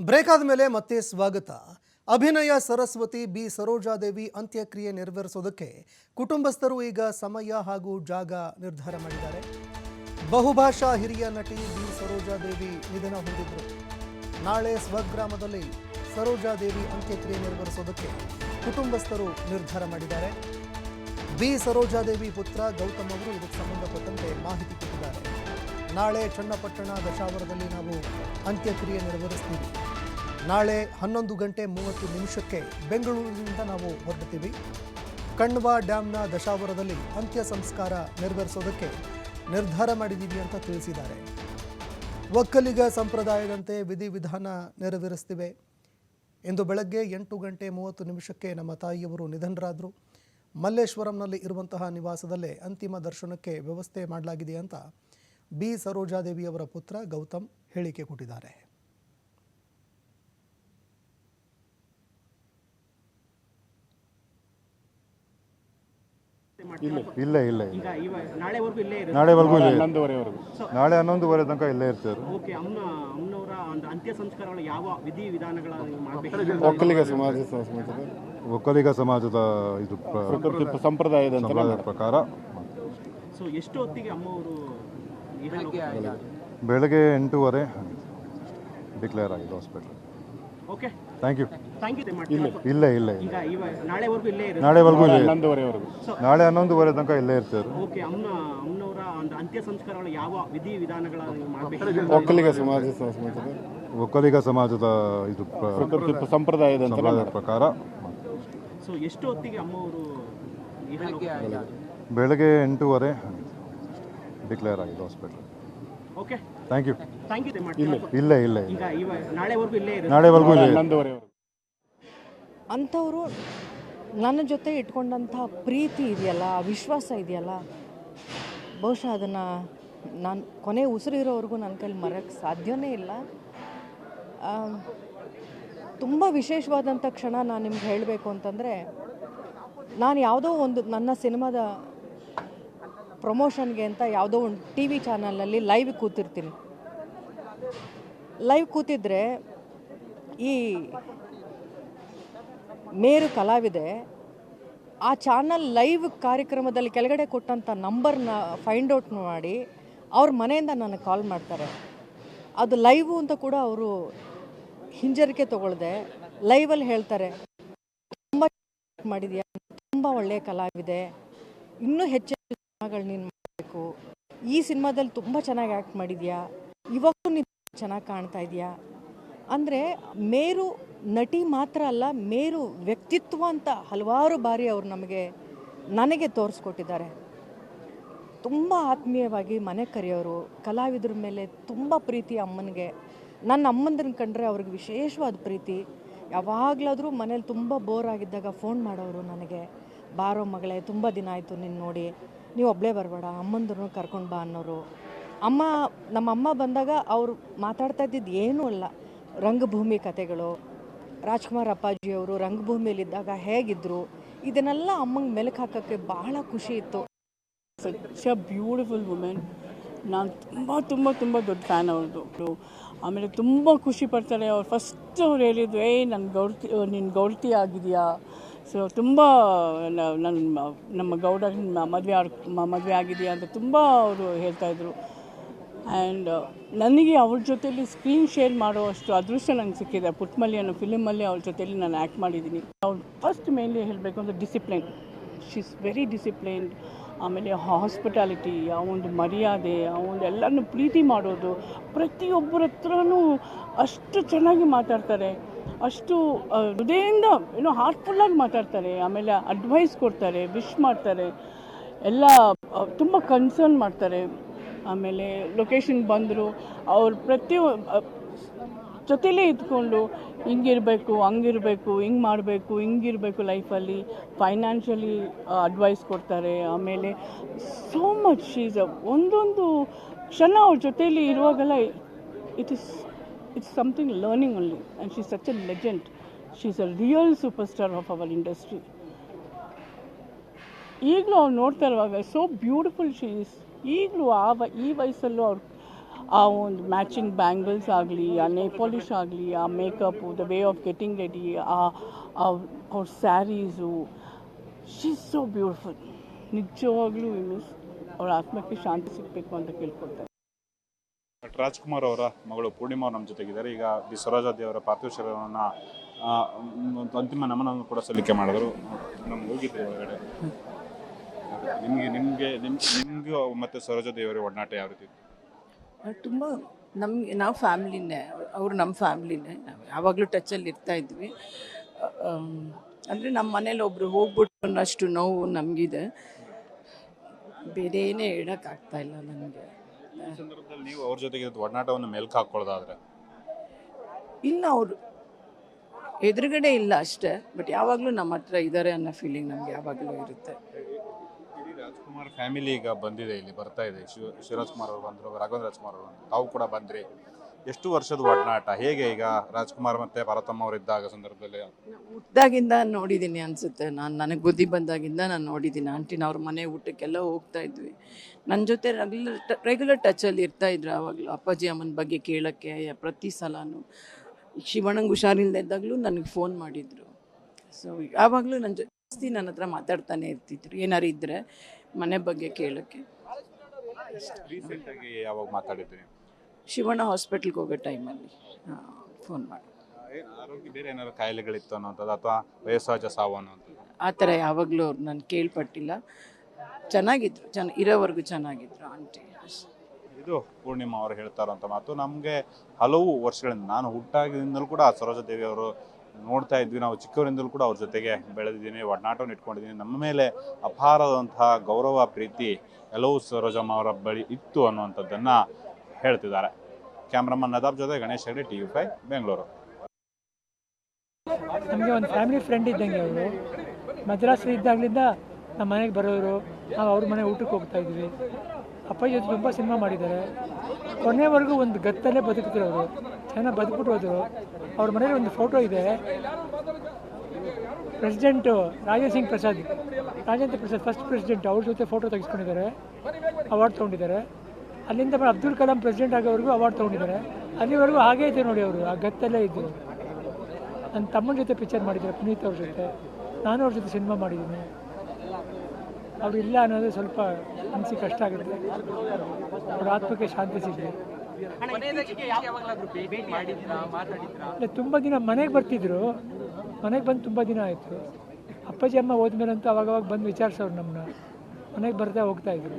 Break ಆದಮೇಲೆ ಮತ್ತೆ ಸ್ವಾಗತ. ಅಭಿನಯ ಸರಸ್ವತಿ ಬಿ. ಸರೋಜಾದೇವಿ ಅಂತ್ಯಕ್ರಿಯೆ ನೆರವೇರಿಸೋದಕ್ಕೆ ಕುಟುಂಬಸ್ಥರು ಈಗ ಸಮಯ ಹಾಗೂ ಜಾಗ ನಿರ್ಧಾರ ಮಾಡಿದ್ದಾರೆ. ಬಹುಭಾಷಾ ಹಿರಿಯ ನಟಿ ಬಿ. ಸರೋಜಾದೇವಿ ನಿಧನ ಹೊಂದಿದ್ದರು ನಾಳೆ ಸ್ವಗ್ರಾಮದಲ್ಲಿ ಸರೋಜಾದೇವಿ ಅಂತ್ಯಕ್ರಿಯೆ ನೆರವೇರಿಸೋದಕ್ಕೆ ಕುಟುಂಬಸ್ಥರು ನಿರ್ಧಾರ ಮಾಡಿದ್ದಾರೆ. ಬಿ. ಸರೋಜಾದೇವಿ ಪುತ್ರ ಗೌತಮ್ ಅವರು ಇದಕ್ಕೆ ಸಂಬಂಧಪಟ್ಟಂತೆ ಮಾಹಿತಿ ನಾಳೆ ಚನ್ನಪಟ್ಟಣ ದಶಾವರದಲ್ಲಿ ನಾವು ಅಂತ್ಯಕ್ರಿಯೆ ನೆರವೇರಿಸ್ತೀವಿ. ನಾಳೆ ಹನ್ನೊಂದು ಗಂಟೆ ಮೂವತ್ತು ನಿಮಿಷಕ್ಕೆ ಬೆಂಗಳೂರಿನಿಂದ ನಾವು ಹೊರಡ್ತೀವಿ. ಕಣ್ವ ಡ್ಯಾಮ್ನ ದಶಾವರದಲ್ಲಿ ಅಂತ್ಯ ಸಂಸ್ಕಾರ ನೆರವೇರಿಸೋದಕ್ಕೆ ನಿರ್ಧಾರ ಮಾಡಿದ್ದೀವಿ ಅಂತ ತಿಳಿಸಿದ್ದಾರೆ. ಒಕ್ಕಲಿಗ ಸಂಪ್ರದಾಯದಂತೆ ವಿಧಿವಿಧಾನ ನೆರವೇರಿಸ್ತಿವೆ. ಇಂದು ಬೆಳಗ್ಗೆ ಎಂಟು ಗಂಟೆ ಮೂವತ್ತು ನಿಮಿಷಕ್ಕೆ ನಮ್ಮ ತಾಯಿಯವರು ನಿಧನರಾದರು. ಮಲ್ಲೇಶ್ವರಂನಲ್ಲಿ ಇರುವಂತಹ ನಿವಾಸದಲ್ಲೇ ಅಂತಿಮ ದರ್ಶನಕ್ಕೆ ವ್ಯವಸ್ಥೆ ಮಾಡಲಾಗಿದೆ ಅಂತ ಬಿ. ಸರೋಜಾದೇವಿಯವರ ಪುತ್ರ ಗೌತಮ್ ಹೇಳಿಕೆ ಕೊಟ್ಟಿದ್ದಾರೆ. ಇಲ್ಲ ಇಲ್ಲ ಇಲ್ಲ ನಾಳೆವರೆಗೂ ಇಲ್ಲೇ ನಾಳೆ ಹನ್ನೊಂದುವರೆ ತನಕ ಇಲ್ಲೇ ಇರ್ತಾರೆ. ಓಕೆ ಅಮ್ಮ ಅಮ್ಮನವರ ಅಂತ್ಯ ಸಂಸ್ಕಾರಗಳ ಯಾವ ವಿಧಿ ವಿಧಾನಗಳನ್ನು ಮಾಡಬೇಕು? ಒಕ್ಕಲಿಗ ಸಮಾಜ ಸಮಾಜದ ಒಕ್ಕಲಿಗ ಸಮಾಜದ ಇದು ಪ್ರಕೃತಿ ಸಂಪ್ರದಾಯದ ಪ್ರಕಾರ. ಸೊ ಎಷ್ಟು ಹೊತ್ತಿಗೆ ಅಮ್ಮವರು ಬೆಳಗ್ಗೆ ಎಂಟೂವರೆ ಡಿಕ್ಲೇರ್ ಆಗಿದೆ hospital okay thank you thank you ಇಲ್ಲ ಇಲ್ಲ ಇಲ್ಲ ಈಗ ನಾಳೆವರೆಗೂ ಇಲ್ಲೇ ನಾಳೆ ಹನ್ನೊಂದುವರೆ ತನಕ ಇಲ್ಲೇ ಇರ್ತಾರೆ ಓಕೆ ಅಮ್ಮ ಅಮ್ಮನವರ ಅಂತ್ಯ ಸಂಸ್ಕಾರಗಳ ಯಾವ ವಿಧಿ ವಿಧಾನಗಳನ್ನು ಮಾಡಬೇಕು? ಒಕ್ಕಲಿಗ ಸಮಾಜ ಸಮಾಜದ ಒಕ್ಕಲಿಗ ಸಮಾಜದ ಇದು ಸಂಪ್ರದಾಯದ ಪ್ರಕಾರ. ಸೊ ಎಷ್ಟು ಹೊತ್ತಿಗೆ ಅಮ್ಮವರು ಬೆಳಗ್ಗೆ ಎಂಟೂವರೆ ಡಿಕ್ಲೇರ್ ಆಗಿದೆ hospital okay thank you thank you ಇಲ್ಲ ಇಲ್ಲ ಇಲ್ಲ ಈಗ ಇವ ನಾಳೆವರೆಗೂ ಇಲ್ಲೇ ಇರುತ್ತೆ. ನಾಳೆವರೆಗೂ ಇಲ್ಲ. ಅಂಥವರು ನನ್ನ ಜೊತೆ ಇಟ್ಕೊಂಡಂಥ ಪ್ರೀತಿ ಇದೆಯಲ್ಲ ಆ ವಿಶ್ವಾಸ ಇದೆಯಲ್ಲ ಬಹುಶಃ ಅದನ್ನು ನಾನು ಕೊನೆ ಉಸಿರಿರೋವರೆಗೂ ನನ್ನ ಕೈಲಿ ಮರೆಯೋಕ್ಕೆ ಸಾಧ್ಯವೇ ಇಲ್ಲ. ತುಂಬ ವಿಶೇಷವಾದಂಥ ಕ್ಷಣ ನಾನು ನಿಮ್ಗೆ ಹೇಳಬೇಕು ಅಂತಂದರೆ ನಾನು ಯಾವುದೋ ಒಂದು ನನ್ನ ಸಿನಿಮಾದ ಪ್ರಮೋಷನ್ಗೆ ಅಂತ ಯಾವುದೋ ಒಂದು ಟಿ ವಿ ಚಾನಲಲ್ಲಿ ಲೈವ್ ಕೂತಿರ್ತೀನಿ. ಲೈವ್ ಕೂತಿದ್ರೆ ಈ ಮೇರು ಕಲಾವಿದೆ ಆ ಚಾನಲ್ ಲೈವ್ ಕಾರ್ಯಕ್ರಮದಲ್ಲಿ ಕೆಳಗಡೆ ಕೊಟ್ಟಂಥ ನಂಬರ್ನ ಫೈಂಡ್ ಔಟ್ ಮಾಡಿ ಅವ್ರ ಮನೆಯಿಂದ ನನಗೆ ಕಾಲ್ ಮಾಡ್ತಾರೆ. ಅದು ಲೈವು ಅಂತ ಕೂಡ ಅವರು ಹಿಂಜರಿಕೆ ತಗೊಳ್ದೆ ಲೈವಲ್ಲಿ ಹೇಳ್ತಾರೆ, ತುಂಬ ಮಾಡಿದೆಯಾ? ತುಂಬ ಒಳ್ಳೆಯ ಕಲಾವಿದೆ. ಇನ್ನೂ ಹೆಚ್ಚು ಸಿನಿಮಾಗಳು ನೀನು ಮಾಡಬೇಕು. ಈ ಸಿನಿಮಾದಲ್ಲಿ ತುಂಬ ಚೆನ್ನಾಗಿ ಆ್ಯಕ್ಟ್ ಮಾಡಿದ್ಯಾ? ಇವಾಗೂ ನೀನು ಚೆನ್ನಾಗಿ ಕಾಣ್ತಾ ಇದೆಯಾ? ಅಂದರೆ ಮೇರು ನಟಿ ಮಾತ್ರ ಅಲ್ಲ, ಮೇರು ವ್ಯಕ್ತಿತ್ವ ಅಂತ ಹಲವಾರು ಬಾರಿ ಅವರು ನಮಗೆ, ನನಗೆ ತೋರಿಸ್ಕೊಟ್ಟಿದ್ದಾರೆ. ತುಂಬ ಆತ್ಮೀಯವಾಗಿ ಮನೆ ಕರೆಯೋರು, ಕಲಾವಿದ್ರ ಮೇಲೆ ತುಂಬ ಪ್ರೀತಿ ಅಮ್ಮನಿಗೆ. ನನ್ನ ಅಮ್ಮಂದ್ರನ್ನ ಕಂಡ್ರೆ ಅವ್ರಿಗೆ ವಿಶೇಷವಾದ ಪ್ರೀತಿ. ಯಾವಾಗಲಾದರೂ ಮನೇಲಿ ತುಂಬ ಬೋರ್ ಆಗಿದ್ದಾಗ ಫೋನ್ ಮಾಡೋರು ನನಗೆ. ಬಾರೋ ಮಗಳೇ, ತುಂಬ ದಿನ ಆಯಿತು ನಿನ್ನ ನೋಡಿ. ನೀವು ಒಬ್ಬಳೇ ಬರಬೇಡ ಅಮ್ಮಂದ್ರು ಕರ್ಕೊಂಡು ಬಾ ಅನ್ನೋರು. ಅಮ್ಮ ನಮ್ಮ ಅಮ್ಮ ಬಂದಾಗ ಅವರು ಮಾತಾಡ್ತಾ ಇದ್ದಿದ್ದು ಏನೂ ಅಲ್ಲ. ರಂಗಭೂಮಿ ಕತೆಗಳು, ರಾಜ್ಕುಮಾರ್ ಅಪ್ಪಾಜಿಯವರು ರಂಗಭೂಮಿಯಲ್ಲಿದ್ದಾಗ ಹೇಗಿದ್ದರು ಇದನ್ನೆಲ್ಲ ಅಮ್ಮಂಗೆ ಮೆಲುಕು ಹಾಕೋಕ್ಕೆ ಬಹಳ ಖುಷಿ ಇತ್ತು. ಸಚ್ ಅ ಬ್ಯೂಟಿಫುಲ್ ವುಮೆನ್ ನಾನು ತುಂಬ ತುಂಬ ತುಂಬ ದೊಡ್ಡ ಫ್ಯಾನ್ ಅವ್ರದ್ದು ಆಮೇಲೆ ತುಂಬ ಖುಷಿ ಪಡ್ತಾರೆ. ಅವ್ರು ಫಸ್ಟ್ ಅವ್ರು ಹೇಳಿದ್ದು, ಏಯ್ ನನ್ನ ಗೌಡ್ತಿ ನಿನ್ನ ಗೌಡ್ತಿ ಆಗಿದೆಯಾ? ಸೊ ತುಂಬ ನನ್ನ ನಮ್ಮ ಗೌಡ ಮದುವೆ ಮದುವೆ ಆಗಿದೆಯಾ ಅಂತ ತುಂಬ ಅವರು ಹೇಳ್ತಾಯಿದ್ರು ಆ್ಯಂಡ್ ನನಗೆ ಅವ್ರ ಜೊತೆಲಿ ಸ್ಕ್ರೀನ್ ಶೇರ್ ಮಾಡುವಷ್ಟು ಅದೃಷ್ಟ ನಂಗೆ ಸಿಕ್ಕಿದೆ. ಪುಟ್ಮಲ್ಲಿ ಅನ್ನೋ ಫಿಲಮಲ್ಲಿ ಅವ್ರ ಜೊತೆಲಿ ನಾನು ಆ್ಯಕ್ಟ್ ಮಾಡಿದ್ದೀನಿ ಅವ್ರು ಫಸ್ಟ್ ಮೇನ್ಲಿ ಹೇಳಬೇಕು ಅಂದರೆ discipline she is very disciplined ಆಮೇಲೆ ಹಾಸ್ಪಿಟಾಲಿಟಿ ಆ ಒಂದು ಮರ್ಯಾದೆ, ಆ ಒಂದು ಎಲ್ಲರನ್ನು ಪ್ರೀತಿ ಮಾಡೋದು. ಪ್ರತಿಯೊಬ್ಬರ ಹತ್ರನೂ ಅಷ್ಟು ಚೆನ್ನಾಗಿ ಮಾತಾಡ್ತಾರೆ. ಅಷ್ಟು ಹೃದಯದಿಂದ ಏನೋ ಹಾರ್ಟ್ಫುಲ್ಲಾಗಿ ಮಾತಾಡ್ತಾರೆ, ಆಮೇಲೆ ಅಡ್ವೈಸ್ ಕೊಡ್ತಾರೆ ವಿಶ್ ಮಾಡ್ತಾರೆ, ಎಲ್ಲ ತುಂಬ ಕನ್ಸರ್ನ್ ಮಾಡ್ತಾರೆ. ಆಮೇಲೆ ಲೊಕೇಶನ್ ಬಂದರು, ಅವ್ರು ಪ್ರತಿ ಜೊತೆಲೇ ಇದ್ಕೊಂಡು ಹಿಂಗಿರಬೇಕು, ಹಂಗಿರಬೇಕು, ಹಿಂಗೆ ಮಾಡಬೇಕು, ಹಿಂಗಿರಬೇಕು ಲೈಫಲ್ಲಿ ಫೈನಾನ್ಷಿಯಲಿ ಅಡ್ವೈಸ್ ಕೊಡ್ತಾರೆ. ಆಮೇಲೆ ಸೋ ಮಚ್ ಶೀಸ್ ಒಂದೊಂದು ಕ್ಷಣ ಅವ್ರ ಜೊತೆಯಲ್ಲಿ ಇರುವಾಗೆಲ್ಲ it is learning only and she such a legend she is a real super star of our industry ಈಗಲೂ ಅವ್ರು ನೋಡ್ತಾ ಇರುವಾಗ ಸೋ ಬ್ಯೂಟಿಫುಲ್ ಶೀಸ್ ಈಗಲೂ ಆ ಈ ವಯಸ್ಸಲ್ಲೂ ಅವ್ರು ಆ ಒಂದು ಮ್ಯಾಚಿಂಗ್ ಬ್ಯಾಂಗಲ್ಸ್ ಆಗಲಿ, ಆ ನೇ ಪಾಲಿಶ್ ಆಗಲಿ, ಆ makeup the way of getting ready ಆ ಅವ್ರ ಸ್ಯಾರೀಸು ಶಿ ಸೋ ಬ್ಯೂಟಿಫುಲ್ ನಿಜವಾಗ್ಲೂ ಮಿಸ್ ಅವ್ರ ಆತ್ಮಕ್ಕೆ ಶಾಂತಿ ಸಿಗಬೇಕು ಅಂತ ಕೇಳ್ಕೊಳ್ತಾರೆ ರಾಜ್ಕುಮಾರ್ ಅವರ ಮಗಳು ಪೂರ್ಣಿಮಾ ನಮ್ಮ ಜೊತೆಗಿದ್ದಾರೆ. ಈಗ ಬಿ ಸ್ವರಾಜಾದಿ ಅವರ ಪಾರ್ಥಿವ ಶರೀರವನ್ನು ಅಂತಿಮ ನಮನವನ್ನು ಕೂಡ ಸಲ್ಲಿಕೆ ಮಾಡಿದ್ರು. ನಮ್ಗೆ ಹೋಗಿದ್ದೆ ಒಳಗಡೆ. ನಿಮಗೆ ನಿಮಗೆ, ನಿಮ್, ನಿಮಗೂ ಮತ್ತು ಸರೋಜಾದೇವರ ಒಡನಾಟ ಯಾವ ರೀತಿ? ತುಂಬ ನಮಗೆ, ನಾವು ಫ್ಯಾಮ್ಲಿನೇ, ಅವರು ನಮ್ಮ ಫ್ಯಾಮ್ಲಿನೇ. ನಾವು ಯಾವಾಗಲೂ ಟಚಲ್ಲಿ ಇರ್ತಾ ಇದ್ವಿ. ಅಂದರೆ ನಮ್ಮ ಮನೇಲಿ ಒಬ್ಬರು ಹೋಗ್ಬಿಟ್ಟು ಅನ್ನೋಷ್ಟು ನೋವು ನಮಗಿದೆ. ಬೇರೆ ಏನೇ ಹೇಳೋಕ್ಕಾಗ್ತಾ ಇಲ್ಲ ನನಗೆ ಈ ಸಂದರ್ಭದಲ್ಲಿ ನೀವು ಅವ್ರ ಜೊತೆಗೆ ಒಡನಾಟವನ್ನು ಮೆಲ್ಕ್ ಹಾಕೊಳ್ಳೋದಾದ್ರೆ ಇಲ್ಲ ಅವರು ಎದುರುಗಡೆ ಇಲ್ಲ ಅಷ್ಟೇ ಬಟ್ ಯಾವಾಗಲೂ ನಮ್ಮ ಹತ್ರ ಇದ್ದಾರೆ ಅನ್ನೋ ಫೀಲಿಂಗ್ ನಮ್ಗೆ ಯಾವಾಗಲೂ ಇರುತ್ತೆ. ಇಡೀ ರಾಜ್ಕುಮಾರ್ ಫ್ಯಾಮಿಲಿ ಈಗ ಬಂದಿದೆ ಇಲ್ಲಿ ಬರ್ತಾ ಇದೆ. ಶಿವ ಶಿವರಾಜ್ಕುಮಾರ್ ಅವರು ಬಂದರು ರಾಘವೇಂದ್ರ ರಾಜ್ಕುಮಾರ್ ಅವರು ಬಂದ್ರು. ತಾವು ಕೂಡ ಬಂದ್ರಿ. ಎಷ್ಟು ವರ್ಷದ ಒಡನಾಟ? ಹೇಗೆ ಈಗ ರಾಜ್ಕುಮಾರ್ ಮತ್ತೆ ಭಾರತಮ್ಮ ಅವರು ಇದ್ದಾಗ ಸಂದರ್ಭದಲ್ಲಿ? ಹುಟ್ಟಿದಾಗಿಂದ ನೋಡಿದ್ದೀನಿ ಅನಿಸುತ್ತೆ. ನಾನು ನನಗೆ ಬುದ್ಧಿ ಬಂದಾಗಿಂದ ನಾನು ನೋಡಿದ್ದೀನಿ. ಆಂಟಿನ ಅವ್ರ ಮನೆ ಊಟಕ್ಕೆಲ್ಲ ಹೋಗ್ತಾ ಇದ್ವಿ. ನನ್ನ ಜೊತೆ ರೆಗ್ಯುಲರ್ ರೆಗ್ಯುಲರ್ ಟಚಲ್ಲಿ ಇರ್ತಾ ಇದ್ರು ಆವಾಗಲೂ ಅಪ್ಪಾಜಿ ಅಮ್ಮನ ಬಗ್ಗೆ ಕೇಳೋಕ್ಕೆ ಪ್ರತಿ ಸಲನೂ. ಶಿವಣ್ಣಂಗೆ ಹುಷಾರಿಲ್ಲದೆ ಇದ್ದಾಗಲೂ ನನಗೆ ಫೋನ್ ಮಾಡಿದರು. ಸೊ ಯಾವಾಗಲೂ ನನ್ನ ಜೊತೆ ಜಾಸ್ತಿ ನನ್ನ ಹತ್ರ ಮಾತಾಡ್ತಾನೆ ಇರ್ತಿದ್ರು. ಏನಾರು ಇದ್ದರೆ ಮನೆ ಬಗ್ಗೆ ಕೇಳೋಕ್ಕೆ. ಯಾವಾಗ ಮಾತಾಡಿದ್ರಿ? ಶಿವಣ್ಣ ಹಾಸ್ಪಿಟ್ಲ್ಗೆ ಹೋಗೋ ಟೈಮಲ್ಲಿ ಫೋನ್ ಮಾಡಿ. ಆರೋಗ್ಯ ಬೇರೆ ಏನಾದ್ರು ಕಾಯಿಲೆಗಳಿತ್ತು ಅನ್ನೋಂಥದ್ದು ಅಥವಾ ವಯಸ್ಸಾಜ ಸಾವು ಅನ್ನೋಂಥದ್ದು? ಆ ಥರ ಯಾವಾಗಲೂ ಅವ್ರು ನಾನು ಕೇಳ್ಪಟ್ಟಿಲ್ಲ. ಚೆನ್ನಾಗಿದ್ರು ಚೆನ್ನ ಇರೋವರೆಗೂ ಚೆನ್ನಾಗಿದ್ರು ಆಂಟಿ. ಇದು ಪೂರ್ಣಿಮಾ ಅವರು ಹೇಳ್ತಾ ಇರೋಂಥ ಮಾತು. ನಮಗೆ ಹಲವು ವರ್ಷಗಳಿಂದ ನಾನು ಹುಟ್ಟಾಗಿನಿಂದಲೂ ಕೂಡ ಸರೋಜ ದೇವಿ ಅವರು ನೋಡ್ತಾ ಇದ್ವಿ. ನಾವು ಚಿಕ್ಕವರಿಂದಲೂ ಕೂಡ ಅವ್ರ ಜೊತೆಗೆ ಬೆಳೆದಿದ್ದೀನಿ ಒಡನಾಟವನ್ನು ಇಟ್ಕೊಂಡಿದ್ದೀನಿ. ನಮ್ಮ ಮೇಲೆ ಅಪಾರದಂತಹ ಗೌರವ ಪ್ರೀತಿ ಎಲ್ಲವೂ ಸರೋಜಮ್ಮ ಅವರ ಬಳಿ ಇತ್ತು ಅನ್ನುವಂಥದ್ದನ್ನು ಹೇಳ್ತಿದ್ದಾರೆ. ಕ್ಯಾಮ್ರಾಮನ್ ನದಾಬ್ ಜೊತೆ Ganesh Hegde, T V five Bengaluru. ನಮಗೆ ಒಂದು ಫ್ಯಾಮಿಲಿ ಫ್ರೆಂಡ್ ಇದ್ದಂಗೆ ಅವರು. ಮದ್ರಾಸ್ ಇದ್ದಾಗಲಿಂದ ನಮ್ಮ ಮನೆಗೆ ಬರೋರು, ನಾವು ಅವ್ರ ಮನೆ ಊಟಕ್ಕೆ ಹೋಗ್ತಾ ಇದ್ವಿ. ಅಪ್ಪಾಜಿ ಜೊತೆ ತುಂಬ ಸಿನಿಮಾ ಮಾಡಿದ್ದಾರೆ. ಕೊನೆವರೆಗೂ ಒಂದು ಗತ್ತಲ್ಲೇ ಬದುಕಿದ್ರು ಅವರು. ಚೆನ್ನಾಗಿ ಬದುಕ್ಬಿಟ್ಟು ಹೋದರು. ಅವ್ರ ಮನೇಲಿ ಒಂದು ಫೋಟೋ ಇದೆ. President Singh Prasad, Rajendra Prasad first president ಅವ್ರ ಜೊತೆ ಫೋಟೋ ತೆಗೆಸ್ಕೊಂಡಿದ್ದಾರೆ. ಅವಾರ್ಡ್ ತೊಗೊಂಡಿದ್ದಾರೆ. ಅಲ್ಲಿಂದ ಅಬ್ದುಲ್ ಕಲಾಂ ಪ್ರೆಸಿಡೆಂಟ್ ಆಗೋವರೆಗೂ ಅವಾರ್ಡ್ ತೊಗೊಂಡಿದ್ದಾರೆ. ಅಲ್ಲಿವರೆಗೂ ಹಾಗೇ ಇದೆ ನೋಡಿ ಅವರು, ಆ ಗತ್ತಲ್ಲೇ ಇದ್ದರು ನನ್ನ ತಮ್ಮನ ಜೊತೆ ಪಿಕ್ಚರ್ ಮಾಡಿದ್ದಾರೆ ಪುನೀತ್ ಅವ್ರ ಜೊತೆ. ನಾನು ಅವ್ರ ಜೊತೆ ಸಿನಿಮಾ ಮಾಡಿದ್ದೀನಿ. ಅವ್ರು ಇಲ್ಲ ಅನ್ನೋದು ಸ್ವಲ್ಪ ಮನಸ್ಸಿಗೆ ಕಷ್ಟ ಆಗುತ್ತೆ. ಅವ್ರ ಆತ್ಮಕ್ಕೆ ಶಾಂತಿ ಸಿಗಲಿ. ತುಂಬ ದಿನ ಮನೆಗೆ ಬರ್ತಿದ್ರು. ಮನೆಗೆ ಬಂದು ತುಂಬ ದಿನ ಆಯಿತು. ಅಪ್ಪಾಜಿ ಅಮ್ಮ ಹೋದ್ಮೇಲಂತೂ ಅವಾಗವಾಗ ಬಂದು ವಿಚಾರಿಸೋರು ನಮ್ಮನ್ನ ಮನೆಗೆ ಬರ್ತಾ ಹೋಗ್ತಾ ಇದ್ರು.